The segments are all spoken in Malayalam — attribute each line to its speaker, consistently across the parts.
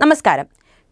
Speaker 1: നമസ്കാരം.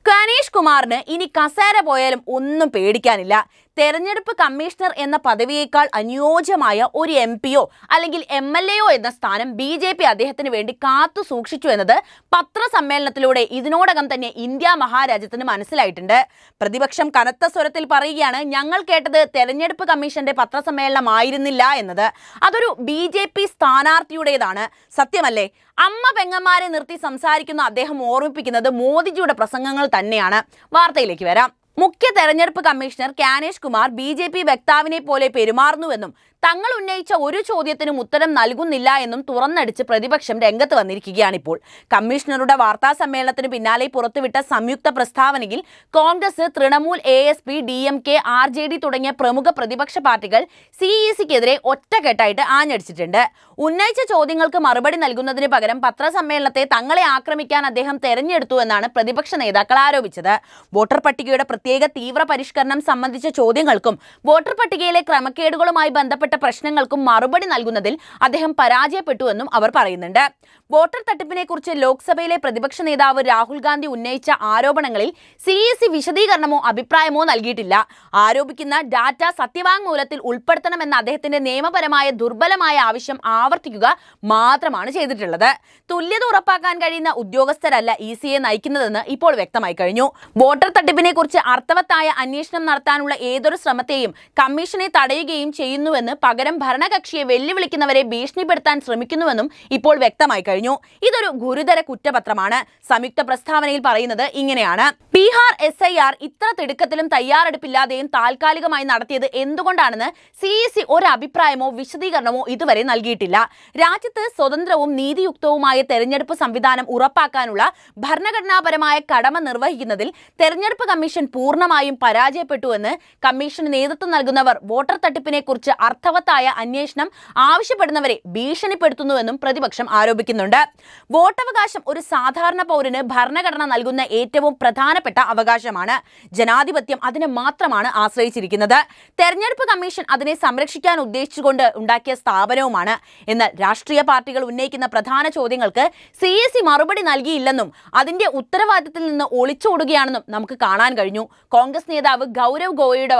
Speaker 1: ഗണേഷ് കുമാറിന് ഇനി കസേര പോയാലും ഒന്നും പേടിക്കാനില്ല. തെരഞ്ഞെടുപ്പ് കമ്മീഷണർ എന്ന പദവിയേക്കാൾ അനുയോജ്യമായ ഒരു എം പിയോ അല്ലെങ്കിൽ എം എൽ എയോ എന്ന സ്ഥാനം ബി ജെ പി അദ്ദേഹത്തിന് വേണ്ടി കാത്തു സൂക്ഷിച്ചു എന്നത് പത്രസമ്മേളനത്തിലൂടെ ഇതിനോടകം തന്നെ ഇന്ത്യ മഹാരാജ്യത്തിന് മനസ്സിലായിട്ടുണ്ട്. പ്രതിപക്ഷം കനത്ത സ്വരത്തിൽ പറയുകയാണ് ഞങ്ങൾ കേട്ടത് തെരഞ്ഞെടുപ്പ് കമ്മീഷന്റെ പത്രസമ്മേളനമായിരുന്നില്ല എന്നത്. അതൊരു ബി ജെ പി സ്ഥാനാർത്ഥിയുടേതാണ്. സത്യമല്ലേ? അമ്മ പെങ്ങന്മാരെ നിർത്തി സംസാരിക്കുന്ന അദ്ദേഹം ഓർമ്മിപ്പിക്കുന്നത് മോദിജിയുടെ പ്രസംഗങ്ങൾ തന്നെയാണ്. വാർത്തയിലേക്ക് വരാം. മുഖ്യ തെരഞ്ഞെടുപ്പ് commissioner Gyanesh Kumar B J P വക്താവിനെ പോലെ പെരുമാറുന്നുവെന്നും തങ്ങൾ ഉന്നയിച്ച ഒരു ചോദ്യത്തിനും ഉത്തരം നൽകുന്നില്ല എന്നും തുറന്നടിച്ച് പ്രതിപക്ഷം രംഗത്ത് വന്നിരിക്കുകയാണിപ്പോൾ. കമ്മീഷണറുടെ വാർത്താ സമ്മേളനത്തിന് പിന്നാലെ പുറത്തുവിട്ട സംയുക്ത പ്രസ്താവനയിൽ Congress Trinamool A S P D M K R J D തുടങ്ങിയ പ്രമുഖ പ്രതിപക്ഷ പാർട്ടികൾ സി ഇ സിക്കെതിരെ ഒറ്റക്കെട്ടായിട്ട് ആഞ്ഞടിച്ചിട്ടുണ്ട്. ഉന്നയിച്ച ചോദ്യങ്ങൾക്ക് മറുപടി നൽകുന്നതിന് പകരം പത്രസമ്മേളനത്തെ തങ്ങളെ ആക്രമിക്കാൻ അദ്ദേഹം തെരഞ്ഞെടുത്തു എന്നാണ് പ്രതിപക്ഷ നേതാക്കൾ ആരോപിച്ചത്. വോട്ടർ പട്ടികയുടെ പ്രത്യേക തീവ്ര പരിഷ്കരണം സംബന്ധിച്ച ചോദ്യങ്ങൾക്കും വോട്ടർ പട്ടികയിലെ ക്രമക്കേടുകളുമായി ബന്ധപ്പെട്ട പ്രശ്നങ്ങൾക്കും മറുപടി നൽകുന്നതിൽ അദ്ദേഹം പരാജയപ്പെട്ടുവെന്നും അവർ പറയുന്നുണ്ട്. വോട്ടർ തട്ടിപ്പിനെക്കുറിച്ച് ലോക്സഭയിലെ പ്രതിപക്ഷ നേതാവ് രാഹുൽ ഗാന്ധി ഉന്നയിച്ച ആരോപണങ്ങളിൽ സി എസ് വിശദീകരണമോ അഭിപ്രായമോ നൽകിയിട്ടില്ല. ആരോപിക്കുന്ന ഡാറ്റ സത്യവാങ്മൂലത്തിൽ ഉൾപ്പെടുത്തണമെന്ന അദ്ദേഹത്തിന്റെ നിയമപരമായ ദുർബലമായ ആവശ്യം ആവർത്തിക്കുക മാത്രമാണ് ചെയ്തിട്ടുള്ളത്. തുല്യത ഉറപ്പാക്കാൻ കഴിയുന്ന ഉദ്യോഗസ്ഥരല്ല ഇ സിയെ നയിക്കുന്നതെന്ന് ഇപ്പോൾ വ്യക്തമായി കഴിഞ്ഞു. വോട്ടർ തട്ടിപ്പിനെക്കുറിച്ച് അർത്ഥവത്തായ അന്വേഷണം നടത്താനുള്ള ഏതൊരു ശ്രമത്തെയും കമ്മീഷനെ തടയുകയും ചെയ്യുന്നുവെന്ന് പകരം ഭരണകക്ഷിയെ വെല്ലുവിളിക്കുന്നവരെ ഭീഷണിപ്പെടുത്താൻ ശ്രമിക്കുന്നുവെന്നും ഇപ്പോൾ വ്യക്തമായി കഴിഞ്ഞു. ഇതൊരു ഗുരുതര കുറ്റപത്രമാണ്. സംയുക്ത പ്രസ്താവനയിൽ പറയുന്നത് ഇങ്ങനെയാണ്. ബീഹാർ എസ് ഐ ആർ ഇത്ര തിടുക്കത്തിലും തയ്യാറെടുപ്പില്ലാതെയും താൽക്കാലികമായി നടത്തിയത് എന്തുകൊണ്ടാണെന്ന് സി ഇ സി ഒരു അഭിപ്രായമോ വിശദീകരണമോ ഇതുവരെ നൽകിയിട്ടില്ല. രാജ്യത്ത് സ്വതന്ത്രവും നീതിയുക്തവുമായ തെരഞ്ഞെടുപ്പ് സംവിധാനം ഉറപ്പാക്കാനുള്ള ഭരണഘടനാപരമായ കടമ നിർവഹിക്കുന്നതിൽ തെരഞ്ഞെടുപ്പ് കമ്മീഷൻ പൂർണമായും പരാജയപ്പെട്ടുവെന്ന് കമ്മീഷന് നേതൃത്വം നൽകുന്നവർ വോട്ടർ തട്ടിപ്പിനെ കുറിച്ച് അർത്ഥവത്തായ അന്വേഷണം ആവശ്യപ്പെടുന്നവരെ ഭീഷണിപ്പെടുത്തുന്നുവെന്നും പ്രതിപക്ഷം ആരോപിക്കുന്നുണ്ട്. വോട്ടവകാശം ഒരു സാധാരണ പൗരന് ഭരണഘടന നൽകുന്ന ഏറ്റവും പ്രധാനപ്പെട്ട അവകാശമാണ്. ജനാധിപത്യം അതിനെ മാത്രമാണ് ആശ്രയിച്ചിരിക്കുന്നത്. തെരഞ്ഞെടുപ്പ് കമ്മീഷൻ അതിനെ സംരക്ഷിക്കാൻ ഉദ്ദേശിച്ചുകൊണ്ട് ഉണ്ടാക്കിയ സ്ഥാപനവുമാണ്. എന്നാൽ രാഷ്ട്രീയ പാർട്ടികൾ ഉന്നയിക്കുന്ന പ്രധാന ചോദ്യങ്ങൾക്ക് സി എസ് സി മറുപടി നൽകിയില്ലെന്നും അതിന്റെ ഉത്തരവാദിത്തത്തിൽ നിന്ന് ഒളിച്ചോടുകയാണെന്നും നമുക്ക് കാണാൻ കഴിഞ്ഞു. കോൺഗ്രസ് നേതാവ് ഗൗരവ് ഗോയയുടെ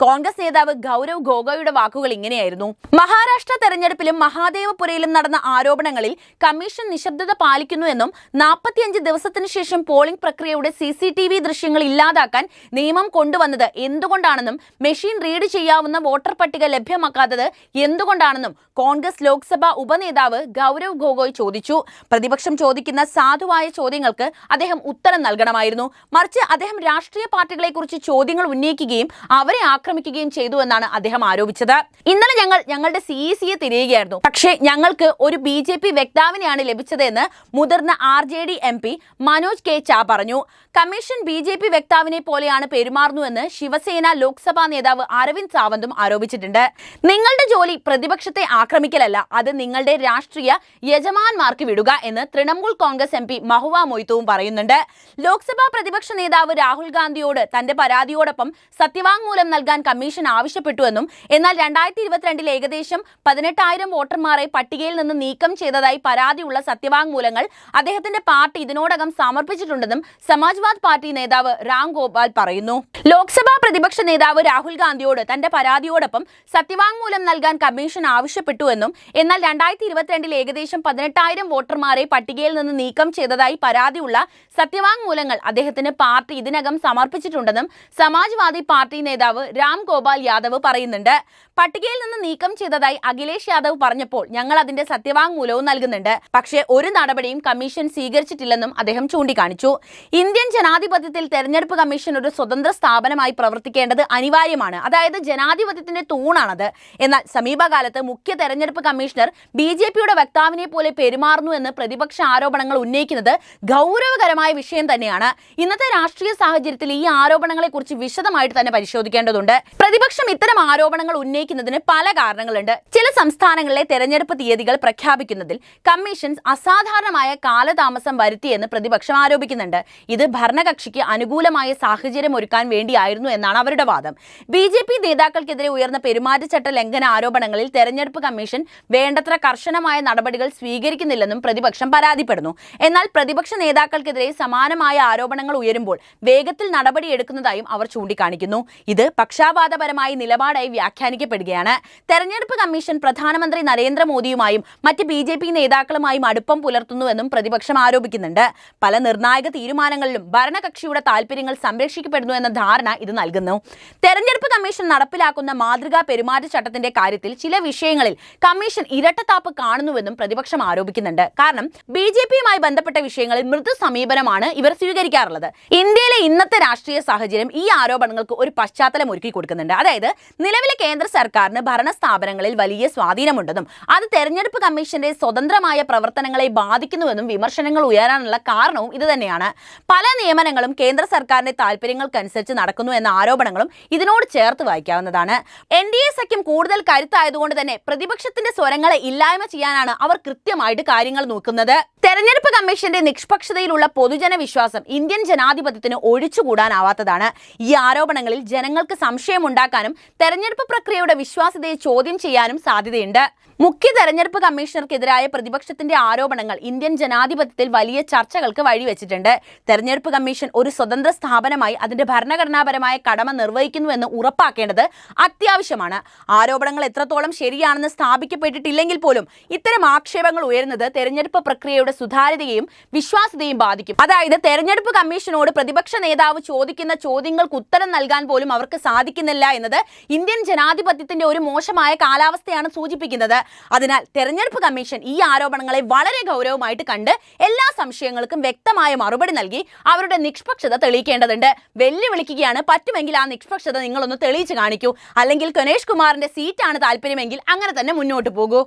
Speaker 1: കോൺഗ്രസ് നേതാവ് ഗൗരവ് ഗോഗോയുടെ വാക്കുകൾ ഇങ്ങനെയായിരുന്നു. മഹാരാഷ്ട്ര തെരഞ്ഞെടുപ്പിലും മഹാദേവപുരയിലും നടന്ന ആരോപണങ്ങളിൽ കമ്മീഷൻ നിശബ്ദത പാലിക്കുന്നു എന്നും നാൽപ്പത്തിയഞ്ച് ദിവസത്തിനു ശേഷം പോളിംഗ് പ്രക്രിയയുടെ സി സി ടി വി ദൃശ്യങ്ങൾ ഇല്ലാതാക്കാൻ നിയമം കൊണ്ടുവന്നത് എന്തുകൊണ്ടാണെന്നും മെഷീൻ റീഡ് ചെയ്യാവുന്ന വോട്ടർ പട്ടിക ലഭ്യമാക്കാത്തത് എന്തുകൊണ്ടാണെന്നും കോൺഗ്രസ് ലോക്സഭാ ഉപനേതാവ് ഗൗരവ് ഗോഗോയ് ചോദിച്ചു. പ്രതിപക്ഷം ചോദിക്കുന്ന സാധുവായ ചോദ്യങ്ങൾക്ക് അദ്ദേഹം ഉത്തരം നൽകണമായിരുന്നു. മറിച്ച് അദ്ദേഹം രാഷ്ട്രീയ പാർട്ടികളെക്കുറിച്ച് ചോദ്യങ്ങൾ ഉന്നയിക്കുകയും അവരെ ആക്രമിക്കുകയും ചെയ്തു എന്നാണ് അദ്ദേഹം ആരോപിച്ചത്. ഇന്നലെ ഞങ്ങൾ ഞങ്ങളുടെ സി സിയെ തിരയുകയായിരുന്നു. പക്ഷേ ഞങ്ങൾക്ക് ഒരു ബി ജെ പി വ്യക്താവിനെയാണ് ലഭിച്ചതെന്ന് മുതിർന്ന R J D M P Manoj K Jha പറഞ്ഞു. കമ്മീഷൻ ബി ജെ പി വ്യക്താവിനെ പോലെയാണ് പെരുമാറുന്നുവെന്ന് ശിവസേന ലോക്സഭാ നേതാവ് അരവിന്ദ് സാവന്തും ആരോപിച്ചിട്ടുണ്ട്. നിങ്ങളുടെ ജോലി പ്രതിപക്ഷത്തെ ആക്രമിക്കലല്ല അത് നിങ്ങളുടെ രാഷ്ട്രീയ യജമാന്മാർക്ക് വിടുക എന്ന് തൃണമൂൽ കോൺഗ്രസ് എം പി മഹുവ മൊയ്ത്തുവും പറയുന്നുണ്ട്. ലോക്സഭാ പ്രതിപക്ഷ നേതാവ് രാഹുൽ ഗാന്ധിയോട് തന്റെ പരാതിയോടൊപ്പം സത്യവാങ്മൂലം നൽകാൻ കമ്മീഷൻ ആവശ്യപ്പെട്ടുവെന്നും എന്നാൽ രണ്ടായിരത്തി ഇരുപത്തിരണ്ടിൽ ഏകദേശം പതിനെട്ടായിരം വോട്ടർമാരെ പട്ടികയിൽ നിന്ന് നീക്കം ചെയ്തതായി പരാതിയുള്ള സത്യവാങ്മൂലങ്ങൾ അദ്ദേഹത്തിന്റെ പാർട്ടി ഇതിനോടകം സമർപ്പിച്ചിട്ടുണ്ടെന്നും സമാജ്വാദ് പാർട്ടി നേതാവ് രാം ഗോപാൽ പറയുന്നു. ലോക്സഭാ പ്രതിപക്ഷ നേതാവ് രാഹുൽ ഗാന്ധിയോട് തന്റെ പരാതിയോടൊപ്പം സത്യവാങ്മൂലം നൽകാൻ കമ്മീഷൻ ആവശ്യപ്പെട്ടുവെന്നും എന്നാൽ രണ്ടായിരത്തി ഇരുപത്തിരണ്ടിൽ ഏകദേശം പതിനെട്ടായിരം വോട്ടർമാരെ പട്ടികയിൽ നിന്ന് നീക്കം ചെയ്തതായി പരാതിയുള്ള സത്യവാങ്മൂലങ്ങൾ അദ്ദേഹത്തിന് പാർട്ടി ഇതിനകം സമർപ്പിച്ചിട്ടുണ്ടെന്നും സമാജ്വാദി പാർട്ടി നേതാവ് രാം ഗോപാൽ യാദവ് പറയുന്നുണ്ട് പട്ടികയിൽ നിന്ന് നീക്കം ചെയ്തതായി അഖിലേഷ് യാദവ് പറഞ്ഞപ്പോൾ ഞങ്ങൾ അതിന്റെ സത്യവാങ്മൂലവും നൽകുന്നുണ്ട്. പക്ഷേ ഒരു നടപടിയും കമ്മീഷൻ സ്വീകരിച്ചിട്ടില്ലെന്നും അദ്ദേഹം ചൂണ്ടിക്കാണിച്ചു. ഇന്ത്യൻ ജനാധിപത്യത്തിൽ തെരഞ്ഞെടുപ്പ് കമ്മീഷൻ ഒരു സ്വതന്ത്ര സ്ഥാപനമായി പ്രവർത്തിക്കേണ്ടത് അനിവാര്യമാണ്. അതായത് ജനാധിപത്യത്തിന്റെ തൂണാണത്. എന്നാൽ സമീപകാലത്ത് മുഖ്യ തെരഞ്ഞെടുപ്പ് കമ്മീഷണർ ബി ജെ പിയുടെ വക്താവിനെ പോലെ പെരുമാറുന്നു എന്ന് പ്രതിപക്ഷ ആരോപണങ്ങൾ ഉന്നയിക്കുന്നത് ഗൗരവകരമായ വിഷയം തന്നെയാണ്. ഇന്നത്തെ രാഷ്ട്രീയ സാഹചര്യത്തിൽ ഈ ആരോപണങ്ങളെക്കുറിച്ച് വിശദമായിട്ട് തന്നെ പരിശോധിക്കേണ്ടതുണ്ട്. ശ്രദ്ധിക്കേണ്ടതുണ്ട് പ്രതിപക്ഷം ഇത്തരം ആരോപണങ്ങൾ ഉന്നയിക്കുന്നതിന് പല കാരണങ്ങളുണ്ട്. ചില സംസ്ഥാനങ്ങളിലെ തെരഞ്ഞെടുപ്പ് തീയതികൾ പ്രഖ്യാപിക്കുന്നതിൽ കമ്മീഷൻ അസാധാരണമായ കാലതാമസം വരുത്തിയെന്ന് പ്രതിപക്ഷം ആരോപിക്കുന്നുണ്ട്. ഇത് ഭരണകക്ഷിക്ക് അനുകൂലമായ സാഹചര്യം ഒരുക്കാൻ വേണ്ടിയായിരുന്നു എന്നാണ് അവരുടെ വാദം. ബി ജെ പി നേതാക്കൾക്കെതിരെ ഉയർന്ന പെരുമാറ്റച്ചട്ട ലംഘന ആരോപണങ്ങളിൽ തെരഞ്ഞെടുപ്പ് കമ്മീഷൻ വേണ്ടത്ര കർശനമായ നടപടികൾ സ്വീകരിക്കുന്നില്ലെന്നും പ്രതിപക്ഷം പരാതിപ്പെടുന്നു. എന്നാൽ പ്രതിപക്ഷ നേതാക്കൾക്കെതിരെ സമാനമായ ആരോപണങ്ങൾ ഉയരുമ്പോൾ വേഗത്തിൽ നടപടിയെടുക്കുന്നതായും അവർ ചൂണ്ടിക്കാണിക്കുന്നു. ഇത് പക്ഷാപാതപരമായ നിലപാടായി വ്യാഖ്യാനിക്കപ്പെടുകയാണ്. തെരഞ്ഞെടുപ്പ് കമ്മീഷൻ പ്രധാനമന്ത്രി നരേന്ദ്രമോദിയുമായും മറ്റ് ബി ജെ പി നേതാക്കളുമായും അടുപ്പം പുലർത്തുന്നുവെന്നും പ്രതിപക്ഷം ആരോപിക്കുന്നുണ്ട്. പല നിർണായക തീരുമാനങ്ങളിലും ഭരണകക്ഷിയുടെ താൽപര്യങ്ങൾ സംരക്ഷിക്കപ്പെടുന്നു എന്ന ധാരണ ഇത് നൽകുന്നു. തെരഞ്ഞെടുപ്പ് കമ്മീഷൻ നടപ്പിലാക്കുന്ന മാതൃകാ പെരുമാറ്റച്ചട്ടത്തിന്റെ കാര്യത്തിൽ ചില വിഷയങ്ങളിൽ കമ്മീഷൻ ഇരട്ടത്താപ്പ് കാണുന്നുവെന്നും പ്രതിപക്ഷം ആരോപിക്കുന്നുണ്ട്. കാരണം ബി ജെ പിയുമായി ബന്ധപ്പെട്ട വിഷയങ്ങളിൽ മൃദു സമീപനമാണ് ഇവർ സ്വീകരിക്കാറുള്ളത്. ഇന്ത്യയിലെ ഇന്നത്തെ രാഷ്ട്രീയ സാഹചര്യം ഈ ആരോപണങ്ങൾക്ക് ഒരു പശ്ചാത്തലം ഒരുക്കി കൊടുക്കുന്നുണ്ട്. അതായത് നിലവിലെ കേന്ദ്ര സർക്കാരിന് ഭരണ സ്ഥാപനങ്ങളിൽ വലിയ സ്വാധീനമുണ്ടെന്നും അത് തെരഞ്ഞെടുപ്പ് കമ്മീഷന്റെ സ്വതന്ത്രമായ പ്രവർത്തനങ്ങളെ ബാധിക്കുന്നുവെന്നും വിമർശനങ്ങൾ ഉയരാനുള്ള കാരണവും ഇത് തന്നെയാണ്. പല നിയമനങ്ങളും കേന്ദ്ര സർക്കാരിന്റെ താല്പര്യങ്ങൾക്കനുസരിച്ച് നടക്കുന്നു എന്ന ആരോപണങ്ങളും ഇതിനോട് ചേർത്ത് വായിക്കാവുന്നതാണ്. എൻ ഡി എ സഖ്യം കൂടുതൽ കരുത്തായതുകൊണ്ട് തന്നെ പ്രതിപക്ഷത്തിന്റെ സ്വരങ്ങളെ ഇല്ലായ്മ ചെയ്യാനാണ് അവർ കൃത്യമായിട്ട് കാര്യങ്ങൾ നോക്കുന്നത്. തെരഞ്ഞെടുപ്പ് കമ്മീഷന്റെ നിഷ്പക്ഷതയിലുള്ള പൊതുജന വിശ്വാസം ഇന്ത്യൻ ജനാധിപത്യത്തിന് ഒഴിച്ചുകൂടാനാവാത്തതാണ് ഈ ആരോപണങ്ങളിൽ ജനങ്ങൾക്ക് സംശയമുണ്ടാക്കാനും തെരഞ്ഞെടുപ്പ് പ്രക്രിയയുടെ വിശ്വാസ്യതയെ ചോദ്യം ചെയ്യാനും സാധ്യതയുണ്ട്. മുഖ്യ തെരഞ്ഞെടുപ്പ് കമ്മീഷണർക്കെതിരായ പ്രതിപക്ഷത്തിന്റെ ആരോപണങ്ങൾ ഇന്ത്യൻ ജനാധിപത്യത്തിൽ വലിയ ചർച്ചകൾക്ക് വഴിവെച്ചിട്ടുണ്ട്. തെരഞ്ഞെടുപ്പ് കമ്മീഷൻ ഒരു സ്വതന്ത്ര സ്ഥാപനമായി അതിന്റെ ഭരണഘടനാപരമായ കടമ നിർവഹിക്കുന്നുവെന്ന് ഉറപ്പാക്കേണ്ടത് അത്യാവശ്യമാണ്. ആരോപണങ്ങൾ എത്രത്തോളം ശരിയാണെന്ന് സ്ഥാപിക്കപ്പെട്ടിട്ടില്ലെങ്കിൽ പോലും ഇത്തരം ആക്ഷേപങ്ങൾ ഉയരുന്നത് തെരഞ്ഞെടുപ്പ് പ്രക്രിയയുടെ സുതാര്യതയും വിശ്വാസ്യതയും ബാധിക്കും. അതായത് തെരഞ്ഞെടുപ്പ് കമ്മീഷനോട് പ്രതിപക്ഷ നേതാവ് ചോദിക്കുന്ന ചോദ്യങ്ങൾക്ക് ഉത്തരം നൽകാൻ പോലും അവർക്ക് സാധിക്കുന്നില്ല എന്നത് ഇന്ത്യൻ ജനാധിപത്യത്തിന്റെ ഒരു മോശമായ കാലാവസ്ഥയാണ് സൂചിപ്പിക്കുന്നത്. അതിനാൽ തെരഞ്ഞെടുപ്പ് കമ്മീഷൻ ഈ ആരോപണങ്ങളെ വളരെ ഗൗരവമായിട്ട് കണ്ട് എല്ലാ സംശയങ്ങൾക്കും വ്യക്തമായ മറുപടി നൽകി അവരുടെ നിഷ്പക്ഷത തെളിയിക്കേണ്ടതുണ്ട്. വെല്ലുവിളിക്കുകയാണ് പറ്റുമെങ്കിൽ ആ നിഷ്പക്ഷത നിങ്ങളൊന്ന് തെളിയിച്ചു കാണിക്കൂ. അല്ലെങ്കിൽ ഗണേഷ് കുമാറിന്റെ സീറ്റാണ് താല്പര്യമെങ്കിൽ അങ്ങനെ തന്നെ മുന്നോട്ട് പോകൂ.